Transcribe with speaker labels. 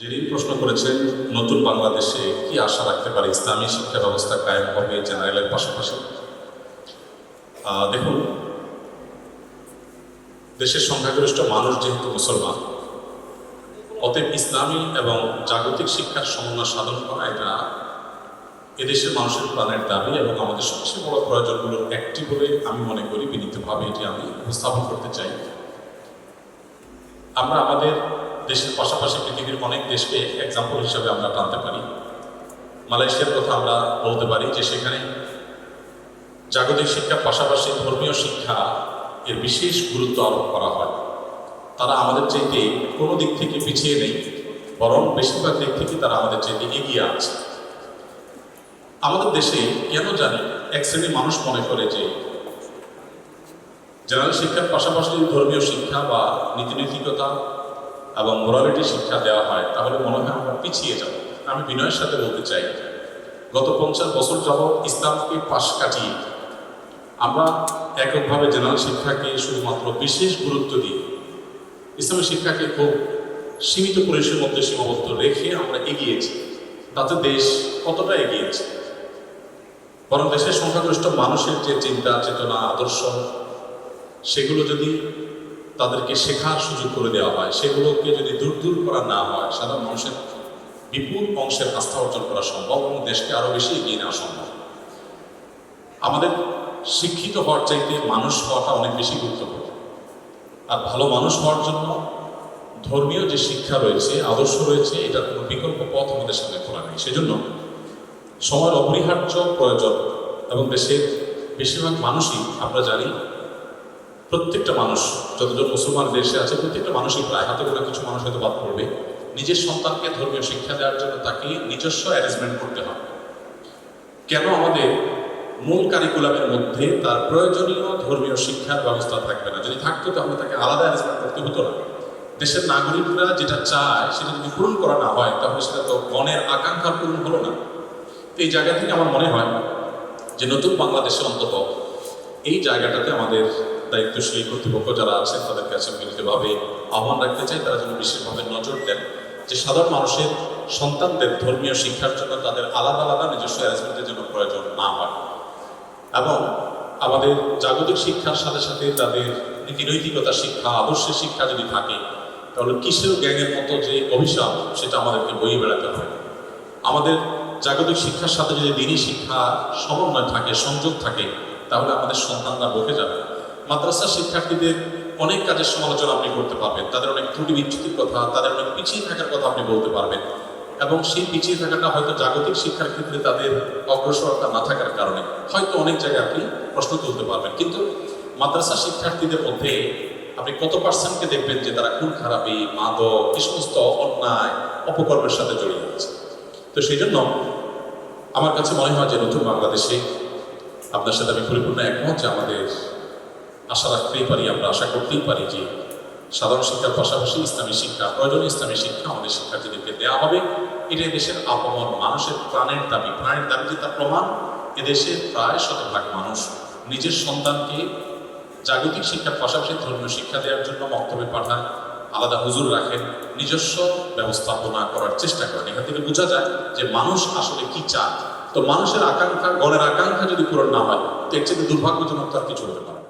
Speaker 1: যিনি প্রশ্ন করেছেন, নতুন বাংলাদেশে কি আশা রাখতে পারে ইসলামী শিক্ষা ব্যবস্থা কায়েম হবে জেনারেলের পাশাপাশি? দেখুন, দেশের সংখ্যাগরিষ্ঠ মানুষ যেহেতু মুসলমান, অতএব ইসলামী এবং জাগতিক শিক্ষার সমন্বয় সাধন করা এটা এদেশের মানুষের প্রাণের দাবি এবং আমাদের সবচেয়ে বড় প্রয়োজনগুলোর একটি বলে আমি মনে করি, বিনীতভাবে এটি আমি উপস্থাপন করতে চাই। আমরা আমাদের দেশের পাশাপাশি পৃথিবীর অনেক দেশকে এক্সাম্পল হিসাবে আমরা টানতে পারি। মালয়েশিয়ার কথা আমরা বলতে পারি যে সেখানে জাগতিক শিক্ষার পাশাপাশি ধর্মীয় শিক্ষা এর বিশেষ গুরুত্ব আরোপ করা হয়। তারা আমাদের চাইতে কোনো দিক থেকে পিছিয়ে নেই, বরং বেশিরভাগ দিক থেকে তারা আমাদের চাইতে এগিয়ে আছে। আমাদের দেশে কেন জানি এক শ্রেণির মানুষ মনে করে যে জেনারেল শিক্ষার পাশাপাশি ধর্মীয় শিক্ষা বা নীতিনৈতিকতা এবং মোরালিটি শিক্ষা দেওয়া হয়, তাহলে মনে হয় আমরা পিছিয়ে যাব। আমি বিনয়ের সাথে বলতে চাই, গত পঞ্চাশ বছর যাবৎ ইসলামকে পাশ কাটিয়ে আমরা এককভাবে জেনারেল শিক্ষাকে শুধুমাত্র বিশেষ গুরুত্ব দিয়ে ইসলামী শিক্ষাকে খুব সীমিত পরিসরের মধ্যে সীমাবদ্ধ রেখে আমরা এগিয়েছি। তাতে দেশ কতটা এগিয়েছে? বরং দেশের সংখ্যাগরিষ্ঠ মানুষের যে চিন্তা, চেতনা, আদর্শ, সেগুলো যদি তাদেরকে শেখার সুযোগ করে দেওয়া হয়। সেগুলোকে যদি দূর দূর করা না হয়, সাধারণ মানুষের বিপুল অংশের আস্থা অর্জন করা সম্ভব এবং দেশকে আরও বেশি এগিয়ে নেওয়া সম্ভব। আমাদের শিক্ষিত হওয়ার চাইতে মানুষ হওয়াটা অনেক বেশি গুরুত্বপূর্ণ। আর ভালো মানুষ হওয়ার জন্য ধর্মীয় যে শিক্ষা রয়েছে, আদর্শ রয়েছে, এটার কোনো বিকল্প পথ আমাদের সামনে খোলা নেই। সেজন্য সময়ের অপরিহার্য প্রয়োজন এবং দেশের বেশিরভাগ মানুষই, আমরা জানি প্রত্যেকটা মানুষ, যতজন মুসলমান দেশে আছে, প্রত্যেকটা মানুষই প্রায়, হাতে করে কিছু মানুষ হয়তো বাদ পড়বে। নিজের সন্তানকে ধর্মীয় শিক্ষা দেওয়ার জন্য তাকে নিজস্ব অ্যারেঞ্জমেন্ট করতে হয় কেন আমাদের মূল কারিকুলামের মধ্যে তার প্রয়োজনীয় ধর্মীয় শিক্ষার ব্যবস্থা থাকবে না? যদি থাকতো, তাহলে তাকে আলাদা অ্যারেঞ্জমেন্ট করতে হতো না। দেশের নাগরিকরা যেটা চায়, সেটা যদি পূরণ করা না হয়, তাহলে সেটা তো গণের আকাঙ্ক্ষার পূরণ হলো না। তো এই জায়গা থেকে আমার মনে হয় যে নতুন বাংলাদেশে অন্তত এই জায়গাটাতে আমাদের দায়িত্বশীল কর্তৃপক্ষ যারা আছেন তাদের কাছে মিলিতভাবে আহ্বান রাখতে চাই। তারা যেন বিশেষভাবে নজর দেন যে সাধারণ মানুষের সন্তানদের ধর্মীয় শিক্ষার জন্য তাদের আলাদা আলাদা নিজস্ব অ্যারেঞ্জমেন্টের জন্য প্রয়োজন না হয়। এবং আমাদের জাগতিক শিক্ষার সাথে সাথে তাদের নীতিনৈতিকতা শিক্ষা, আদর্শের শিক্ষা যদি থাকে, তাহলে কিসের গ্যাংয়ের মতো যে অভিশাপ, সেটা আমাদেরকে বয়ে বেড়াতে হয় আমাদের জাগতিক শিক্ষার সাথে যদি দিনী শিক্ষা সমন্বয় থাকে, সংযোগ থাকে, তাহলে আমাদের সন্তানরা বকে যাবে। মাদ্রাসা শিক্ষার্থীদের অনেক কাজের সমালোচনা আপনি করতে পারবেন। তাদের অনেক ত্রুটি বিচ্যুতির কথা, তাদের অনেক পিছিয়ে থাকার কথা আপনি বলতে পারবেন। এবং সেই পিছিয়ে থাকাটা হয়তো জাগতিক শিক্ষার ক্ষেত্রে তাদের অগ্রসরতা না থাকার কারণে হয়তো অনেক জায়গায় আপনি প্রশ্ন তুলতে পারবেন। কিন্তু মাদ্রাসা শিক্ষার্থীদের মধ্যে আপনি কত পার্সেন্টকে দেখবেন যে তারা খুন, খারাপি, মাদক, এই সমস্ত অন্যায়, অপকর্মের সাথে জড়িয়ে আছে? তো সেই জন্য আমার কাছে মনে হয় যে নতুন বাংলাদেশে আপনার সাথে আমি পরিপূর্ণ একমত যে আমাদের আশা রাখতেই পারি, আমরা আশা করতেই পারি যে সাধারণ শিক্ষার পাশাপাশি ইসলামী শিক্ষা, প্রয়োজনীয় ইসলামী শিক্ষা আমাদের শিক্ষার্থীদেরকে দেওয়া হবে। এটাই দেশের আপমন মানুষের প্রাণের দাবি। প্রাণের দাবি যে তার প্রমাণ এদেশের প্রায় শতভাগ মানুষ নিজের সন্তানকে জাগতিক শিক্ষার পাশাপাশি ধর্মীয় শিক্ষা দেওয়ার জন্য বক্তব্যে পাঠান, আলাদা হুজুর রাখেন, নিজস্ব ব্যবস্থাপনা করার চেষ্টা করেন। এখান থেকে বোঝা যায় যে মানুষ আসলে কি চায়। তো মানুষের আকাঙ্ক্ষা, গণের আকাঙ্ক্ষা যদি পূরণ না হয়, তো এর চেয়ে দুর্ভাগ্যজনক তো আর কিছু হতে পারে।